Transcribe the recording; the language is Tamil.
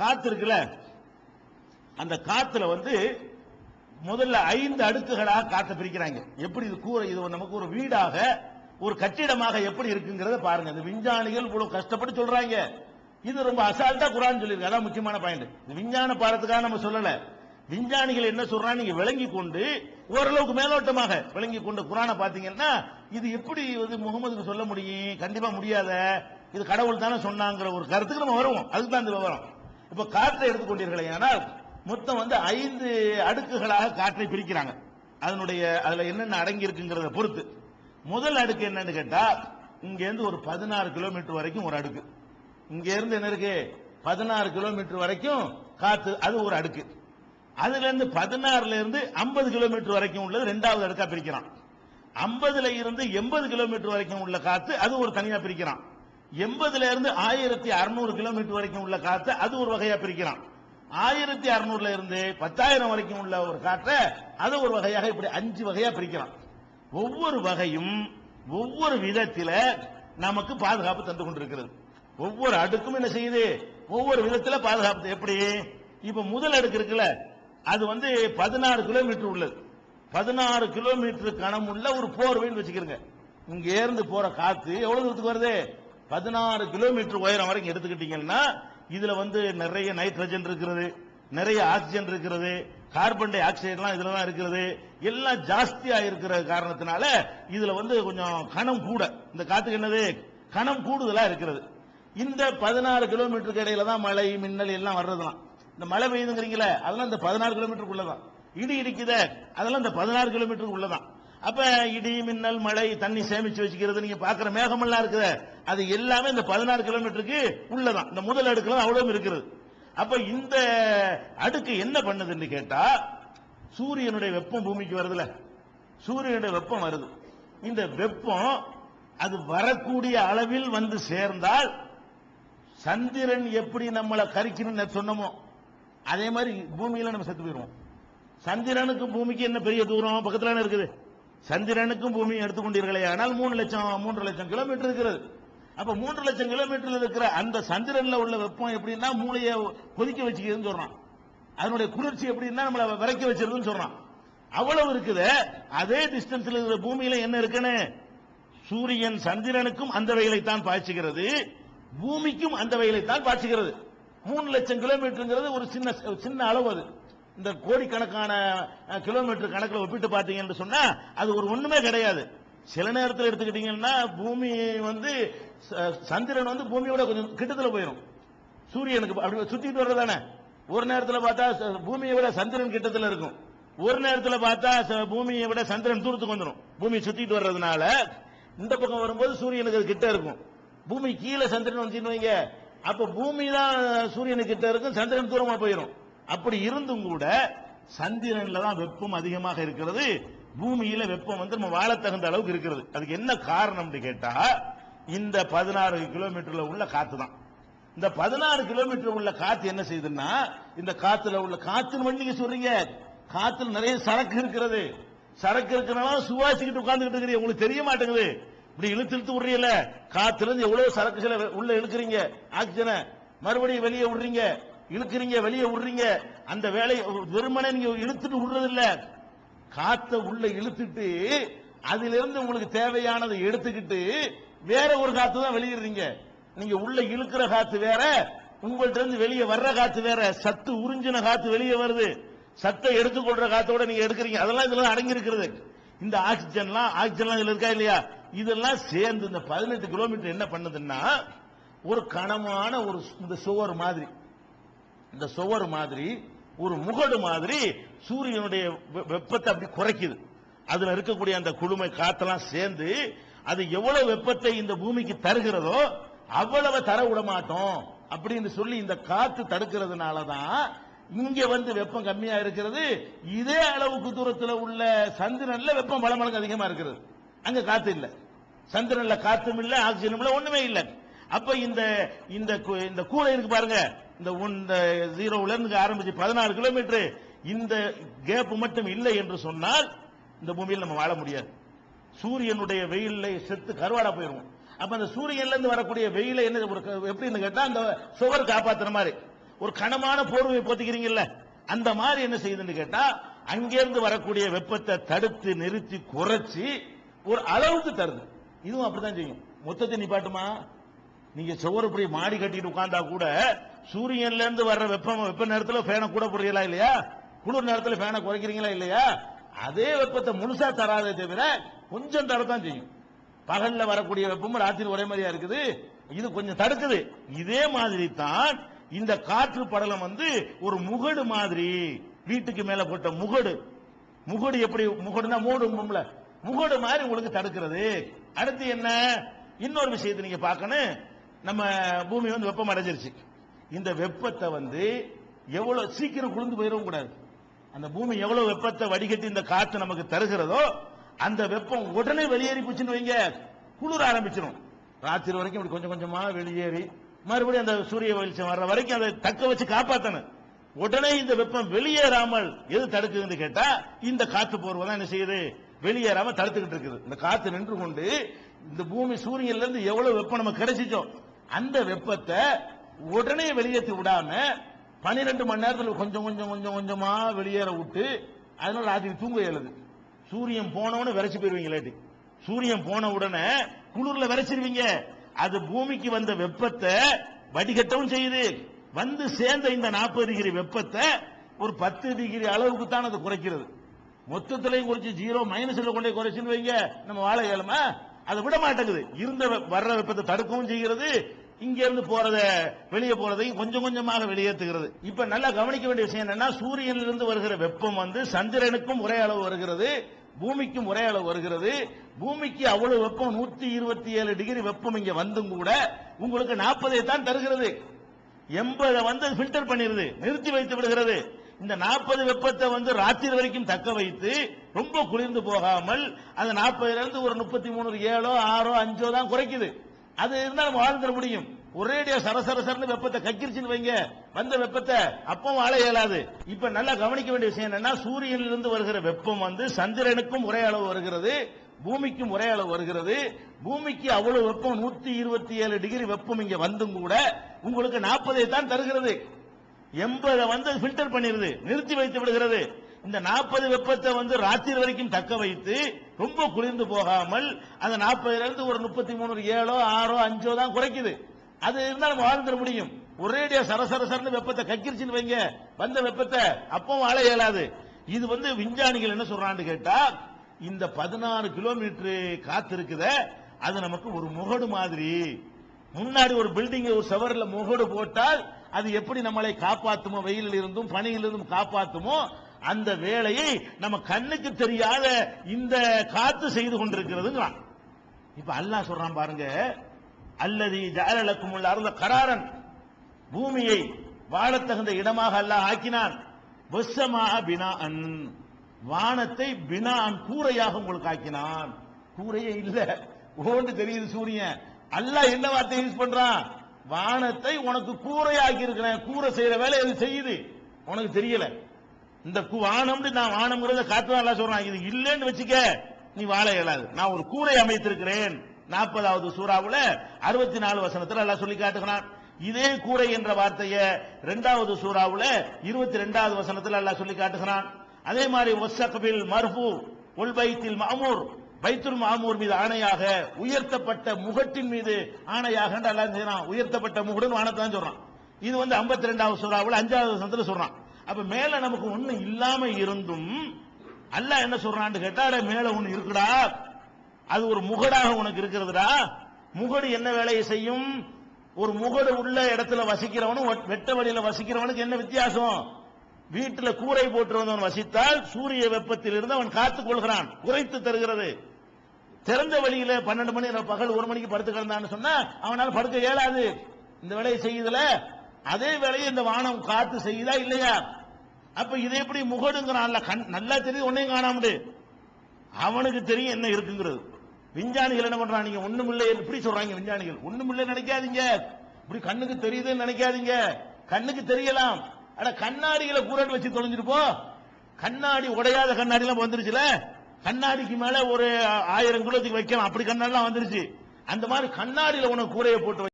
காத்து இருக்குல்ல அந்த காத்துல வந்து முதல்ல ஐந்து அடுக்குகளாக காற்றை பிரிக்கிறாங்க. எப்படி இது கூரை இது நமக்கு ஒரு வீடாக ஒரு கட்டிடமாக எப்படி இருக்குங்கிறத பாருங்க. இந்த விஞ்ஞானிகள் இவ்வளவு கஷ்டப்பட்டு சொல்றாங்க. இது ரொம்ப அசால்ட்டா குரான் சொல்லியிருக்கு. அதான் முக்கியமான பாயிண்ட் இந்த விஞ்ஞான பாடத்துக்காக நம்ம சொல்லல. விஞ்ஞானிகள் என்ன சொல்றாங்க? நீங்க விளங்கி கொண்டு ஓரளவுக்கு மேலோட்டமாக விளங்கி கொண்டு குரானை பாத்தீங்கன்னா இது எப்படி வந்து முகமதுக்கு சொல்ல முடியும்? கண்டிப்பா முடியாத இது கடவுள் தானே சொன்னாங்கிற ஒரு கருத்துக்கு நம்ம வருவோம். அதுக்கு தான் இந்த விவரம். இப்ப காற்றை எடுத்துக்கொண்டீர்களே ஆனால் மொத்தம் வந்து ஐந்து அடுக்குகளாக காற்றை பிரிக்கிறாங்க. அதனுடைய அதுல என்னென்ன அடங்கி இருக்குங்கிறத பொறுத்து. முதல் அடுக்கு என்னன்னு கேட்டா இங்க இருந்து ஒரு பதினாறு கிலோமீட்டர் வரைக்கும் ஒரு அடுக்கு. இங்க இருந்து என்ன இருக்கு? பதினாறு கிலோமீட்டர் வரைக்கும் காத்து அது ஒரு அடுக்கு. அதுல இருந்து பதினாறுல இருந்து ஐம்பது கிலோமீட்டர் வரைக்கும் உள்ளது ரெண்டாவது அடுக்கா பிரிக்கிறான். ஐம்பதுல இருந்து எண்பது கிலோமீட்டர் வரைக்கும் உள்ள காத்து அது ஒரு தனியா பிரிக்கிறான். எண்பதுல இருந்து ஆயிரத்தி அறுநூறு கிலோமீட்டர் வரைக்கும் உள்ள காற்றை அது ஒரு வகையா பிரிக்கிறான். ஆயிரத்தி அறுநூறுல இருந்து பத்தாயிரம் வரைக்கும் உள்ள ஒரு காற்றை அது ஒரு வகையாக இப்படி அஞ்சு வகையா பிரிக்கிறான். ஒவ்வொரு வகையும் ஒவ்வொரு விதத்தில நமக்கு பாதுகாப்பு தந்து கொண்டிருக்கிறது. ஒவ்வொரு அடுக்கும் என்ன செய்யுது? ஒவ்வொரு விதத்துல பாதுகாப்பு. எப்படி? இப்ப முதல் அடுக்கு இருக்குல்ல அது வந்து பதினாறு கிலோமீட்டர் உள்ளது. பதினாறு கிலோமீட்டர் கணம் உள்ள ஒரு போர்வைன்னு வச்சுக்கிறங்க இங்க இருந்து போற காத்து எவ்வளவு தூரத்துக்கு வருது? பதினாறு கிலோமீட்டர் உயரம் வரைக்கும் எடுத்துக்கிட்டீங்கன்னா இதுல வந்து நிறைய நைட்ரஜன் இருக்கிறது நிறைய ஆக்சிஜன் இருக்கிறது கார்பன் டை ஆக்சைடுலாம் இதுல தான் இருக்கிறது எல்லாம் ஜாஸ்தியா இருக்கிற காரணத்தினால இதுல வந்து கொஞ்சம் கணம் கூட. இந்த காத்துக்கு என்னது? கணம் கூடுதலா இருக்கிறது. இந்த பதினாறு கிலோமீட்டருக்கு இடையில தான் மழை மின்னல் எல்லாம் வர்றதுலாம் இந்த மழை பெய்யுதுங்கிறீங்களே அதெல்லாம் இந்த பதினாறு கிலோமீட்டருக்குள்ளதான். இடி இடிக்குதே அதெல்லாம் இந்த பதினாறு கிலோமீட்டருக்குள்ளதான். அப்ப இடி மின்னல் மழை தண்ணி சேமிச்சு வச்சுக்கிறது நீங்க பாக்குற மேகமெல்லாம் இருக்குது. அது எல்லாமே இந்த பதினாறு கிலோமீட்டருக்கு உள்ளதான். இந்த முதல் அடுக்குல தான் அவ்வளவு இருக்கிறது அப்ப இந்த அடுக்கு என்ன பண்ணுதுன்னு கேட்டா சூரியனுடைய வெப்பம் பூமிக்கு வருதுல. சூரியனுடைய வெப்பம் வருது. இந்த வெப்பம் அது வரக்கூடிய அளவில் வந்து சேர்ந்தால் சந்திரன் எப்படி நம்மளை கரிக்கணும்னு சொன்னமோ அதே மாதிரி பூமியில நம்ம செத்து போயிருவோம் சந்திரனுக்கும் பூமிக்கு என்ன பெரிய தூரம்? பக்கத்துல இருக்குது. சந்திரனுக்கும் பூமியும் எடுத்துக்கொண்டீர்களே ஆனால் மூணு லட்சம் மூன்று லட்சம் கிலோமீட்டர் இருக்கிறது. அப்ப மூன்று லட்சம் கிலோமீட்டர்ல இருக்கிற அந்த சந்திரன்ல உள்ள வெப்பம் எப்படின்னா மூளையை கொதிக்க வச்சுக்கிறதுன்னு சொல்றான். அதனுடைய குளிர்ச்சி எப்படின்னா நம்மளை விரைக்க வச்சிருதுன்னு சொல்றான். அவ்வளவு இருக்குது. அதே டிஸ்டன்ஸ்ல இருக்கிற பூமியில என்ன இருக்குன்னு? சூரியன் சந்திரனுக்கும் அந்த வகையிலைத்தான் பாய்ச்சுகிறது. பூமிக்கும் அந்த வெயிலைத்தான் பாய்ச்சுகிறது. மூணு லட்சம் கிலோமீட்டருங்கிறது ஒரு சின்ன சின்ன அளவு அது. இந்த கோடிக்கணக்கான கிலோமீட்டர் கணக்கில் ஒப்பிட்டு பார்த்தீங்கன்னு சொன்னா அது ஒரு ஒண்ணுமே கிடையாது. சில நேரத்தில் எடுத்துக்கிட்டீங்கன்னா பூமி வந்து ச- சந்திரன் வந்து பூமியோட கொஞ்சம் கிட்டத்தில் போயிடும் சூரியனுக்கு அப்படி சுத்திட்டு வர்றதானே ஒரு நேரத்தில் பார்த்தா ச- பூமியை விட சந்திரன் கிட்டத்தில் இருக்கும். ஒரு நேரத்தில் பார்த்தா ச- பூமியை விட சந்திரன் தூரத்துக்கு வந்துடும் பூமி சுத்திட்டு வர்றதுனால இந்த பக்கம் வரும்போது சூரியனுக்கு அது கிட்ட இருக்கும். பூமி கீழே சந்திரன் வந்து வைங்க. அப்ப பூமி தான் சூரியனுக்கு கிட்ட இருக்கும் சந்திரன் தூரமா போயிடும் அப்படி இருந்தும் கூட சந்திரன்ல தான் வெப்பம் அதிகமாக இருக்கிறது. பூமியில வெப்பம் வந்து நம்ம வாழ தகுந்த அளவுக்கு இருக்கிறது. அதுக்கு என்ன காரணம்னு கேட்டா இந்த பதினாறு கிலோமீட்டர்ல உள்ள காத்து தான். இந்த பதினாறு கிலோமீட்டர் உள்ள காத்து என்ன செய்யுதுன்னா இந்த காத்துல உள்ள காத்துன்னு மட்டும் நீங்க சொல்றீங்க. காத்துல நிறைய சரக்கு இருக்கிறது. சரக்கு இருக்கிறனால சுவாசிக்கிட்டு உட்கார்ந்துகிட்டு இருக்கிறீங்க. உங்களுக்கு தெரிய மாட்டேங்குது. இப்படி இழுத்து இழுத்து விடுறீங்கல்ல காத்துல இருந்து எவ்வளவு சரக்குகளை உள்ள இழுக்கிறீங்க? ஆக்சிஜனை மறுபடியும் வெளியே விடுறீங்க. இழுக்கிறீங்க வெளியே விடுறீங்க. அந்த வேலையை வெறுமனை நீங்க இழுத்துட்டு விடுறது இல்ல காத்த உள்ள இழுத்துட்டு அதிலிருந்து உங்களுக்கு தேவையானதை எடுத்துக்கிட்டு வேற ஒரு காத்து தான் வெளியிடுறீங்க. நீங்க உள்ள இழுக்கிற காத்து வேற உங்கள்ட்ட இருந்து வெளியே வர்ற காத்து வேற சத்து உறிஞ்சின காத்து வெளியே வருது. சத்தை எடுத்துக்கொள்ற காத்தோட நீங்க எடுக்கிறீங்க. அதெல்லாம் இதெல்லாம் அடங்கி இருக்கிறது இந்த ஆக்சிஜன்லாம் ஆக்சிஜன்லாம் இதுல இருக்கா இல்லையா? இதெல்லாம் சேர்ந்து இந்த பதினெட்டு கிலோமீட்டர் என்ன பண்ணுதுன்னா ஒரு கனமான ஒரு இந்த சுவர் மாதிரி. இந்த சுவர் மாதிரி ஒரு முகடு மாதிரி சூரியனுடைய வெ- வெப்பத்தை அப்படி குறைக்குது. அதுல இருக்கக்கூடிய அந்த குளுமை காத்தெல்லாம் சேர்ந்து அது எவ்வளவு வெப்பத்தை இந்த பூமிக்கு தருகிறதோ அவ்வளவு தர விட மாட்டோம் அப்படின்னு சொல்லி இந்த காத்து தடுக்கிறதுனால தான் இங்க வந்து வெப்பம் கம்மியா இருக்கிறது. இதே அளவுக்கு தூரத்தில் உள்ள சந்திரன்ல வெப்பம் பல மடங்கு அதிகமா இருக்கிறது. அங்க காத்து இல்ல. சந்திரன்ல காத்தும் இல்ல ஆக்சிஜனும் இல்ல ஒண்ணுமே இல்ல. அப்ப இந்த இந்த கு- இந்த இருக்கு பாருங்க. இந்த இந்த ஜீரோல இருந்து ஆரம்பிச்சு பதினாறு கிலோமீட்டர் இந்த கேப் மட்டும் இல்லை என்று சொன்னால் இந்த பூமியில் நம்ம வாழ முடியாது. சூரியனுடைய வெயில்ல செத்து கருவாடா போயிருவோம் அப்ப அந்த சூரியன்ல இருந்து வரக்கூடிய வெயில என்ன ஒரு எப்படின்னு கேட்டா அந்த சுவர் காப்பாத்துற மாதிரி. ஒரு கனமான போர்வை போத்திக்கிறீங்கல்ல அந்த மாதிரி என்ன செய்யுதுன்னு கேட்டா அங்கிருந்து வரக்கூடிய வெப்பத்தை தடுத்து நிறுத்தி குறைச்சி ஒரு அளவுக்கு தருது. இதுவும் அப்படிதான் செய்யும். மொத்தத்தை நிப்பாட்டுமா? நீங்க சுவர் இப்படி மாடி கட்டிட்டு உட்கார்ந்தா கூட சூரியன்ல இருந்து வர்ற வெப்பம் வெப்ப நேரத்தில் ஃபேனை கூட போடுறீங்களா இல்லையா? குளிர் நேரத்தில் ஃபேனை குறைக்கிறீங்களா இல்லையா? அதே வெப்பத்தை முழுசா தராதே தவிர கொஞ்சம் தரத்தான் செய்யும். பகல்ல வரக்கூடிய வெப்பமும் ராத்திரி ஒரே மாதிரியா இருக்குது. இது கொஞ்சம் தடுக்குது. இதே மாதிரி தான் இந்த காற்று படலம் வந்து ஒரு முகடு மாதிரி வீட்டுக்கு மேல போட்ட முகடு. முகடு எப்படி முகடுனா மூடும்ல முகடு மாதிரி உங்களுக்கு தடுக்கிறது. அடுத்து என்ன? இன்னொரு விஷயத்தை நீங்க பார்க்கணும். நம்ம பூமி வந்து வெப்பம் அடைஞ்சிருச்சு. இந்த வெப்பத்தை வந்து எவ்வளவு சீக்கிரம் குளிர்ந்து போயிடவும் கூடாது. அந்த பூமி எவ்வளவு வெப்பத்தை வடிகட்டி இந்த காத்து நமக்கு தருகிறதோ அந்த வெப்பம் உடனே வெளியேறி போச்சுன்னு வைங்க. குளிர ஆரம்பிச்சிடும் ராத்திரி வரைக்கும் இப்படி கொஞ்சம் கொஞ்சமா வெளியேறி மறுபடியும் அந்த சூரிய வெளிச்சம் வர்ற வரைக்கும் அதை தக்க வச்சு காப்பாத்தணும். உடனே இந்த வெப்பம் வெளியேறாமல் எது தடுக்குதுன்னு கேட்டா இந்த காத்து போர்வை தான் என்ன செய்யுது? வெளியேறாம தடுத்துக்கிட்டு இருக்குது. இந்த காத்து நின்று கொண்டு இந்த பூமி சூரியன்ல இருந்து எவ்வளவு வெப்பம் நம்ம கிடைச்சிச்சோ அந்த வெப்பத்தை உடனே வெளியேற்றி விடாம பன்னிரெண்டு மணி நேரத்தில் கொஞ்சம் கொஞ்சம் கொஞ்சம் கொஞ்சமா வெளியேற விட்டு அதனால ராத்திரி தூங்க இயலுது. சூரியன் போனவுடனே விரைச்சு போயிருவீங்க இல்லாட்டி சூரியன் போன உடனே குளிர்ல விரைச்சிருவீங்க. அது பூமிக்கு வந்த வெப்பத்தை வடிகட்டவும் செய்யுது. வந்து சேர்ந்த இந்த நாற்பது டிகிரி வெப்பத்தை ஒரு பத்து டிகிரி அளவுக்கு தான் அது குறைக்கிறது. மொத்தத்திலையும் குறைச்சி ஜீரோ மைனஸ்ல கொண்டே குறைச்சுன்னு வைங்க. நம்ம வாழ இயலுமா? அதை விட மாட்டேங்குது. இருந்த வர்ற வெப்பத்தை தடுக்கவும் செய்கிறது. இங்க இருந்து போறத வெளியே போறதையும் கொஞ்சம் கொஞ்சமாக வெளியேற்றுகிறது. இப்ப நல்லா கவனிக்க வேண்டிய விஷயம் என்னன்னா சூரியனிலிருந்து வருகிற வெப்பம் வந்து சந்திரனுக்கும் ஒரே அளவு வருகிறது பூமிக்கும் ஒரே அளவு வருகிறது. பூமிக்கு அவ்வளவு வெப்பம் நூத்தி இருபத்தி ஏழு டிகிரி வெப்பம் இங்க வந்தும் கூட உங்களுக்கு நாற்பதை தான் தருகிறது. எண்பதை வந்து ஃபில்டர் பண்ணிருது நிறுத்தி வைத்து விடுகிறது. இந்த நாற்பது வெப்பத்தை வந்து ராத்திரி வரைக்கும் தக்க வைத்து ரொம்ப குளிர்ந்து போகாமல் அந்த நாற்பதுல இருந்து ஒரு முப்பத்தி மூணு ஏழோ ஆறோ அஞ்சோ தான் குறைக்குது. அது இருந்தா நம்ம வாழ்ந்துட முடியும். ஒரேடியா சரசர சரன்னு வெப்பத்தை கக்கிரிச்சுன்னு வைங்க. வந்த வெப்பத்தை அப்பவும் வாழ இயலாது. இப்ப நல்லா கவனிக்க வேண்டிய விஷயம் என்னன்னா சூரியனிலிருந்து வருகிற வெப்பம் வந்து சந்திரனுக்கும் ஒரே அளவு வருகிறது பூமிக்கும் ஒரே அளவு வருகிறது. பூமிக்கு அவ்வளவு வெப்பம் நூத்தி இருபத்தி ஏழு டிகிரி வெப்பம் இங்க வந்தும் கூட உங்களுக்கு நாற்பதை தான் தருகிறது. எண்பதை வந்து ஃபில்டர் பண்ணிருது நிறுத்தி வைத்து விடுகிறது. இந்த நாற்பது வெப்பத்தை வந்து ராத்திரி வரைக்கும் தக்க வைத்து ரொம்ப குளிர்ந்து போகாமல் அந்த நாற்பதுல இருந்து ஒரு முப்பத்தி மூணு ஏழோ ஆறோ அஞ்சோ தான் குறைக்குது. அது இருந்தா நம்ம வாழ்ந்துட முடியும். ஒரேடியா சரசரசரன்னு வெப்பத்தை கக்கிருச்சுன்னு வைங்க. வந்த வெப்பத்தை அப்பவும் வாழ இயலாது. இது வந்து விஞ்ஞானிகள் என்ன சொல்றான்னு கேட்டா இந்த பதினாறு கிலோமீட்டர் காத்து இருக்குத. அது நமக்கு ஒரு முகடு மாதிரி. முன்னாடி ஒரு பில்டிங் ஒரு சவரில் முகடு போட்டால் அது எப்படி நம்மளை காப்பாத்துமோ? வெயிலில் இருந்தும் பனியிலிருந்தும் காப்பாத்துமோ? அந்த வேலையை நம்ம கண்ணுக்கு தெரியாத இந்த காத்து செய்து கொண்டிருக்கிறதுங்கிறான். இப்ப அல்லாஹ் சொல்றான் பாருங்க அல்லது ஜாலலக்கும் உள்ள அருந்த கராரன். பூமியை வாழத்தகுந்த இடமாக அல்லாஹ் ஆக்கினான். வசமா பினாஅன். வானத்தை பினான் கூரையாக உங்களுக்கு ஆக்கினான். கூரையே இல்ல. ஓண்டு தெரியுது சூரியன். அல்லாஹ் என்ன வார்த்தை யூஸ் பண்றான்? வானத்தை உனக்கு கூரையாக்கி இருக்கிறேன் கூரை செய்யற வேலை அது செய்யுது? உனக்கு தெரியல. இந்த கு- வானம்னு நான் வானம்ங்கிறத காத்து நல்லா சொல்றான் இது இல்லைன்னு வச்சுக்க நீ வாழ இயலாது. நான் ஒரு கூரை அமைத்திருக்கிறேன். நாற்பதாவது சூறாவுல அறுபத்தி நாலு வசனத்தில் எல்லாம் சொல்லி காட்டுகிறான். இதே கூரை என்ற வார்த்தையை இரண்டாவது சூறாவுல இருபத்தி ரெண்டாவது வசனத்தில் எல்லாம் சொல்லி காட்டுகிறான். அதே மாதிரி ஒசகபில் மர்ஃபு உல் பைத்தில் மாமூர் பைத்துல் மாமூர் மீது ஆணையாக உயர்த்தப்பட்ட முகட்டின் மீது ஆணையாக எல்லாம் செய்யறான்? உயர்த்தப்பட்ட முகடுன்னு வானத்தான் சொல்றான். இது வந்து 52வது ரெண்டாவது சூறாவில் அஞ்சாவது வசனத்தில் சொல்றான். அப்ப மேல நமக்கு ஒண்ணு இல்லாம இருந்தும் அல்ல என்ன சொல்றான்னு கேட்டா மேல ஒண்ணு இருக்குடா. அது ஒரு முகடாக உனக்கு இருக்கிறதுடா. முகடு என்ன வேலையை செய்யும்? ஒரு முகடு உள்ள இடத்துல வசிக்கிறவனும் வெட்ட வழியில வசிக்கிறவனுக்கு என்ன வித்தியாசம்? வீட்டுல கூரை போட்டு வந்தவன் வசித்தால் சூரிய வெப்பத்தில் இருந்து அவன் காத்துக் கொள்கிறான் குறைத்து தருகிறது. திறந்த வழியில பன்னெண்டு மணி பகல் ஒரு மணிக்கு படுத்து கிடந்தான்னு சொன்னா அவனால் படுக்க இயலாது. இந்த வேலையை செய்யுதுல. அதே வேலையை இந்த வானம் காத்து செய்யுதா இல்லையா? அப்ப இதை எப்படி முகடுங்கிறான்ல கண் நல்லா தெரியுது ஒன்னையும் காணாமடு அவனுக்கு தெரியும் என்ன இருக்குங்கிறது. விஞ்ஞானிகள் என்ன பண்றாங்க? நீங்க ஒண்ணும் இல்லை இப்படி சொல்றாங்க விஞ்ஞானிகள். ஒண்ணும் இல்லை நினைக்காதீங்க. இப்படி கண்ணுக்கு தெரியுதுன்னு நினைக்காதீங்க. கண்ணுக்கு தெரியலாம். ஆனா கண்ணாடிகளை கூரட்டு வச்சு தொலைஞ்சிருப்போம் கண்ணாடி உடையாத கண்ணாடி எல்லாம் வந்துருச்சுல? கண்ணாடிக்கு மேல ஒரு ஆயிரம் கிலோத்துக்கு வைக்கலாம். அப்படி கண்ணாடி எல்லாம் வந்துருச்சு. அந்த மாதிரி கண்ணாடியில உனக்கு கூரையை போட்டு